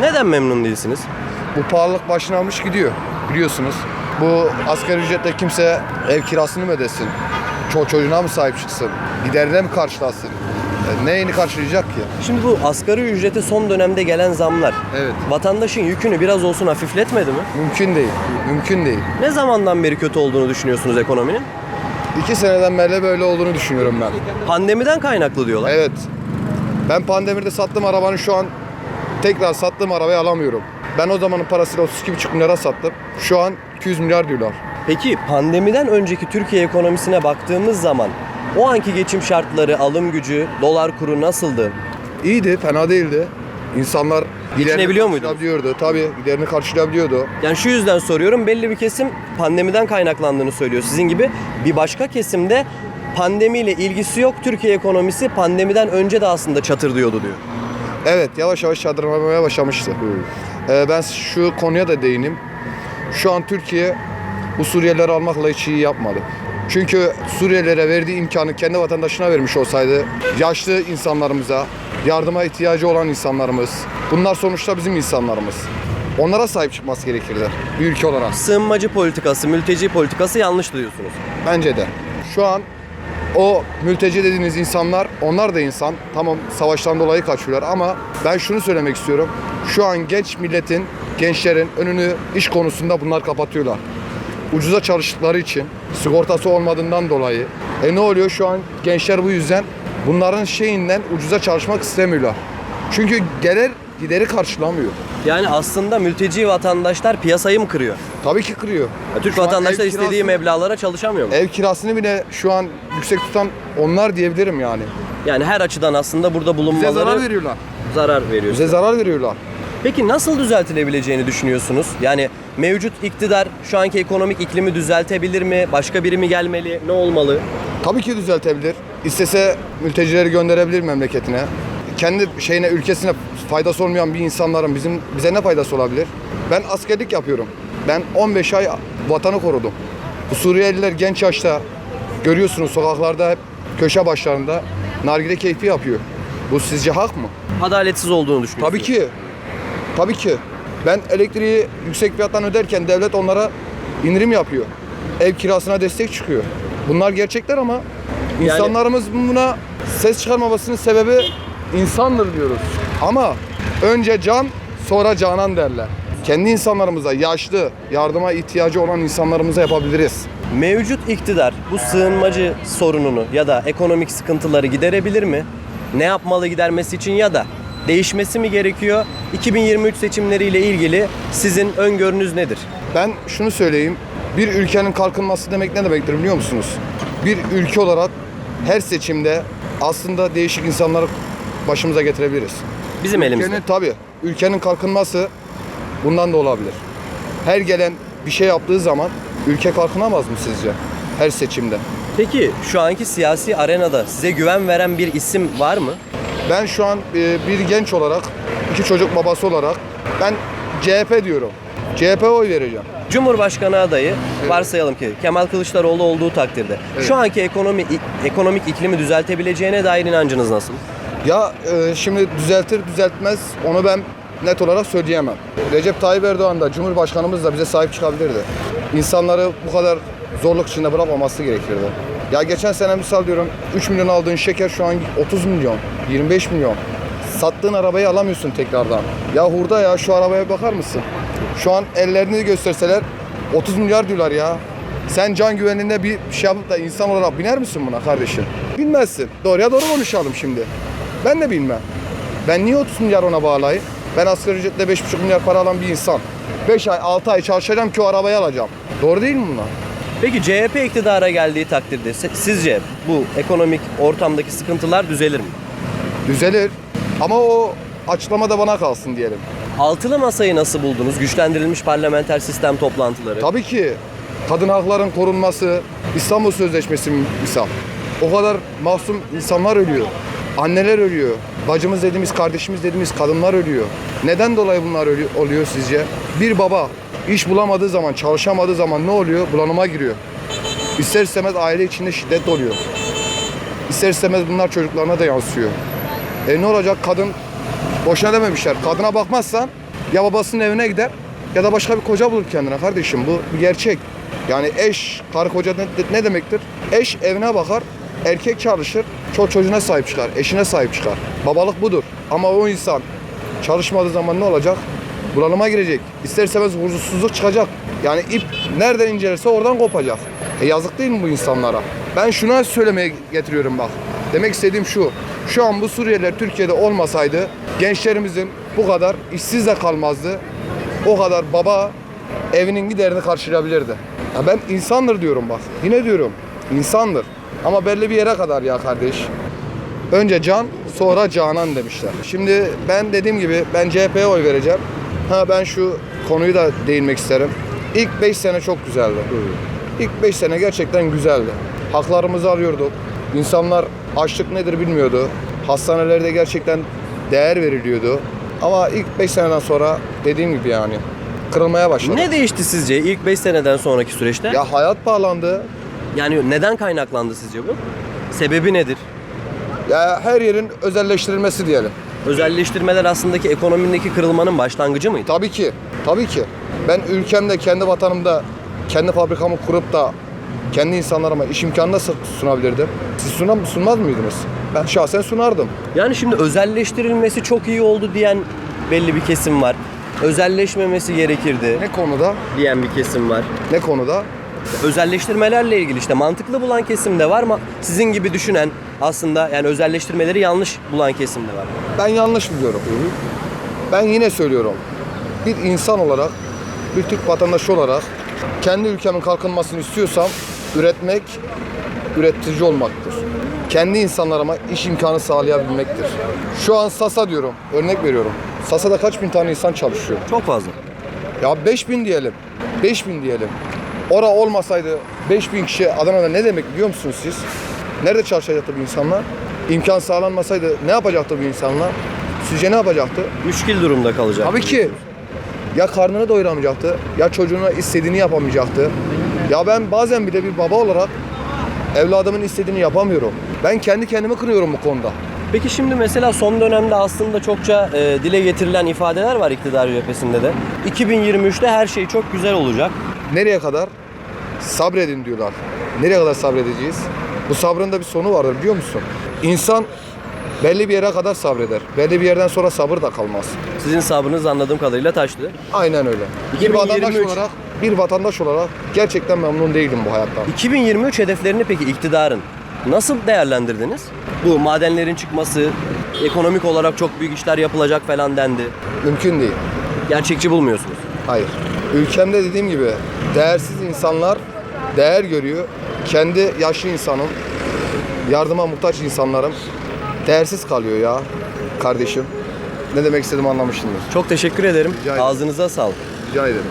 Neden memnun değilsiniz? Bu pahalılık başını almış gidiyor biliyorsunuz. Bu asgari ücretle kimse ev kirasını mı ödesin? Ço çocuğuna mı sahip çıksın? Giderine mi karşılasın? E, neyini karşılayacak ki? Şimdi bu asgari ücrete son dönemde gelen zamlar Evet. vatandaşın yükünü biraz olsun hafifletmedi mi? Mümkün değil. Mümkün değil. Ne zamandan beri kötü olduğunu düşünüyorsunuz ekonominin? İki seneden beri böyle olduğunu düşünüyorum ben. Pandemiden kaynaklı diyorlar. Evet. Ben pandemide sattığım arabanın şu an tekrar sattığım arabayı alamıyorum. Ben o zamanın parasıyla 32,5 milyara sattım. Şu an 200 milyar diyorlar. Peki pandemiden önceki Türkiye ekonomisine baktığımız zaman o anki geçim şartları, alım gücü, dolar kuru nasıldı? İyiydi, fena değildi. İnsanlar Geçinebiliyor muydunuz? karşılayabiliyordu. Tabii giderini karşılayabiliyordu. Yani şu yüzden soruyorum belli bir kesim pandemiden kaynaklandığını söylüyor. Sizin gibi bir başka kesimde pandemiyle ilgisi yok. Türkiye ekonomisi pandemiden önce de aslında çatır diyordu diyor. Evet, yavaş yavaş çadırlamaya başlamıştı. Ee, ben şu konuya da değineyim. Şu an Türkiye bu Suriyelileri almakla hiç iyi yapmadı. Çünkü Suriyelilere verdiği imkanı kendi vatandaşına vermiş olsaydı yaşlı insanlarımıza, yardıma ihtiyacı olan insanlarımız, bunlar sonuçta bizim insanlarımız. Onlara sahip çıkması gerekirdi bir ülke olarak. Sığınmacı politikası, mülteci politikası yanlış diyorsunuz. Bence de. Şu an o mülteci dediğiniz insanlar, onlar da insan. Tamam savaştan dolayı kaçıyorlar ama ben şunu söylemek istiyorum. Şu an genç milletin, gençlerin önünü iş konusunda bunlar kapatıyorlar. Ucuza çalıştıkları için, sigortası olmadığından dolayı. E ne oluyor şu an gençler bu yüzden bunların şeyinden ucuza çalışmak istemiyorlar. Çünkü gelir gideri karşılamıyor. Yani aslında mülteci vatandaşlar piyasayı mı kırıyor? Tabii ki kırıyor. Ya Türk Şu an vatandaşlar ev istediği kirası- meblağlara çalışamıyor mu? Ev kirasını bile şu an yüksek tutan onlar diyebilirim yani. Yani her açıdan aslında burada Bize bulunmaları zarar veriyorlar. zarar veriyor. Bize zarar veriyorlar. Peki nasıl düzeltilebileceğini düşünüyorsunuz? Yani mevcut iktidar şu anki ekonomik iklimi düzeltebilir mi? Başka biri mi gelmeli? Ne olmalı? Tabii ki düzeltebilir. İstese mültecileri gönderebilir memleketine. Kendi şeyine, ülkesine faydası olmayan bir insanların bizim bize ne faydası olabilir? Ben askerlik yapıyorum. Ben 15 ay vatanı korudum. Bu Suriyeliler genç yaşta görüyorsunuz sokaklarda hep köşe başlarında nargile keyfi yapıyor. Bu sizce hak mı? Adaletsiz olduğunu düşünüyorsunuz. Tabii ki. Tabii ki. Ben elektriği yüksek fiyattan öderken devlet onlara indirim yapıyor. Ev kirasına destek çıkıyor. Bunlar gerçekler ama insanlarımız buna ses çıkarmamasının sebebi insandır diyoruz. Ama önce can sonra canan derler. Kendi insanlarımıza, yaşlı, yardıma ihtiyacı olan insanlarımıza yapabiliriz. Mevcut iktidar bu sığınmacı sorununu ya da ekonomik sıkıntıları giderebilir mi? Ne yapmalı gidermesi için ya da değişmesi mi gerekiyor? 2023 seçimleriyle ilgili sizin öngörünüz nedir? Ben şunu söyleyeyim. Bir ülkenin kalkınması demek ne demektir biliyor musunuz? Bir ülke olarak her seçimde aslında değişik insanları başımıza getirebiliriz. Bizim elimizde. Ülkenin tabii ülkenin kalkınması bundan da olabilir. Her gelen bir şey yaptığı zaman ülke kalkınamaz mı sizce? Her seçimde. Peki şu anki siyasi arenada size güven veren bir isim var mı? Ben şu an e, bir genç olarak, iki çocuk babası olarak ben CHP diyorum. CHP oy vereceğim. Cumhurbaşkanı adayı varsayalım ki Kemal Kılıçdaroğlu olduğu takdirde şu anki ekonomi ekonomik iklimi düzeltebileceğine dair inancınız nasıl? Ya e, şimdi düzeltir düzeltmez onu ben net olarak söyleyemem. Recep Tayyip Erdoğan da Cumhurbaşkanımız da bize sahip çıkabilirdi. İnsanları bu kadar zorluk içinde bırakmaması gerekirdi. Ya geçen sene misal diyorum 3 milyon aldığın şeker şu an 30 milyon, 25 milyon. Sattığın arabayı alamıyorsun tekrardan. Ya hurda ya şu arabaya bakar mısın? Şu an ellerini gösterseler 30 milyar diyorlar ya. Sen can güvenliğinde bir şey yapıp da insan olarak biner misin buna kardeşim? Bilmezsin. Doğruya doğru konuşalım şimdi. Ben de bilmem. Ben niye 30 milyar ona bağlayayım? Ben asgari ücretle 5,5 milyar para alan bir insan. 5 ay 6 ay çalışacağım ki o arabayı alacağım. Doğru değil mi bunlar? Peki CHP iktidara geldiği takdirde sizce bu ekonomik ortamdaki sıkıntılar düzelir mi? Düzelir. Ama o açıklama da bana kalsın diyelim. Altılı masayı nasıl buldunuz? Güçlendirilmiş parlamenter sistem toplantıları. Tabii ki kadın hakların korunması, İstanbul Sözleşmesi misal. O kadar masum insanlar ölüyor. Anneler ölüyor. Bacımız dediğimiz, kardeşimiz dediğimiz kadınlar ölüyor. Neden dolayı bunlar ölü- oluyor sizce? Bir baba iş bulamadığı zaman, çalışamadığı zaman ne oluyor? Bulanıma giriyor. İster istemez aile içinde şiddet oluyor. İster istemez bunlar çocuklarına da yansıyor. E ne olacak kadın boşuna dememişler. Kadına bakmazsan ya babasının evine gider ya da başka bir koca bulur kendine kardeşim. Bu bir gerçek. Yani eş, karı koca ne, ne demektir? Eş evine bakar, erkek çalışır, çocuk çocuğuna sahip çıkar, eşine sahip çıkar. Babalık budur. Ama o insan çalışmadığı zaman ne olacak? Bunalıma girecek. İster istemez huzursuzluk çıkacak. Yani ip nereden incelerse oradan kopacak. E yazık değil mi bu insanlara? Ben şuna söylemeye getiriyorum bak. Demek istediğim şu. Şu an bu Suriyeliler Türkiye'de olmasaydı gençlerimizin bu kadar işsiz de kalmazdı. O kadar baba evinin giderini karşılayabilirdi. Ya ben insandır diyorum bak. Yine diyorum. insandır. Ama belli bir yere kadar ya kardeş. Önce can, sonra canan demişler. Şimdi ben dediğim gibi ben CHP'ye oy vereceğim. Ha ben şu konuyu da değinmek isterim. İlk 5 sene çok güzeldi. İlk 5 sene gerçekten güzeldi. Haklarımızı alıyorduk. İnsanlar açlık nedir bilmiyordu. Hastanelerde gerçekten değer veriliyordu. Ama ilk 5 seneden sonra dediğim gibi yani kırılmaya başladı. Ne değişti sizce ilk 5 seneden sonraki süreçte? Ya hayat pahalandı. Yani neden kaynaklandı sizce bu? Sebebi nedir? Ya her yerin özelleştirilmesi diyelim. Özelleştirmeler aslındaki ekonomideki kırılmanın başlangıcı mıydı? Tabii ki. Tabii ki. Ben ülkemde, kendi vatanımda, kendi fabrikamı kurup da kendi insanlarıma iş imkanı da sunabilirdim. Siz sunam, sunmaz mıydınız? Ben şahsen sunardım. Yani şimdi özelleştirilmesi çok iyi oldu diyen belli bir kesim var. Özelleşmemesi gerekirdi Ne konuda? diyen bir kesim var. Ne konuda? Özelleştirmelerle ilgili işte mantıklı bulan kesim de var ama sizin gibi düşünen aslında yani özelleştirmeleri yanlış bulan kesim de var. Ben yanlış biliyorum. Ben yine söylüyorum. Bir insan olarak, bir Türk vatandaşı olarak kendi ülkemin kalkınmasını istiyorsam üretmek, üretici olmaktır. Kendi insanlarıma iş imkanı sağlayabilmektir. Şu an Sasa diyorum, örnek veriyorum. Sasa'da kaç bin tane insan çalışıyor? Çok fazla. Ya 5000 diyelim. 5000 diyelim. Ora olmasaydı 5000 kişi Adana'da ne demek biliyor musunuz siz? Nerede çalışacaktı bu insanlar? İmkan sağlanmasaydı ne yapacaktı bu insanlar? Sizce ne yapacaktı? Müşkil durumda kalacak. Tabii ki. Ya karnını doyuramayacaktı, ya çocuğuna istediğini yapamayacaktı. Ya ben bazen bile bir baba olarak evladımın istediğini yapamıyorum. Ben kendi kendimi kırıyorum bu konuda. Peki şimdi mesela son dönemde aslında çokça e, dile getirilen ifadeler var iktidar cephesinde de. 2023'te her şey çok güzel olacak. Nereye kadar? Sabredin diyorlar. Nereye kadar sabredeceğiz? Bu sabrın da bir sonu vardır biliyor musun? İnsan belli bir yere kadar sabreder. Belli bir yerden sonra sabır da kalmaz. Sizin sabrınız anladığım kadarıyla taştı. Aynen öyle. Bir 2023 vatandaş olarak, bir vatandaş olarak gerçekten memnun değilim bu hayattan. 2023 hedeflerini peki iktidarın nasıl değerlendirdiniz? Bu madenlerin çıkması, ekonomik olarak çok büyük işler yapılacak falan dendi. Mümkün değil. Gerçekçi bulmuyorsunuz. Hayır. Ülkemde dediğim gibi değersiz insanlar değer görüyor. Kendi yaşlı insanım, yardıma muhtaç insanlarım değersiz kalıyor ya kardeşim. Ne demek istediğimi anlamışsındır. Çok teşekkür ederim. Rica ederim. Ağzınıza sağlık. Rica ederim.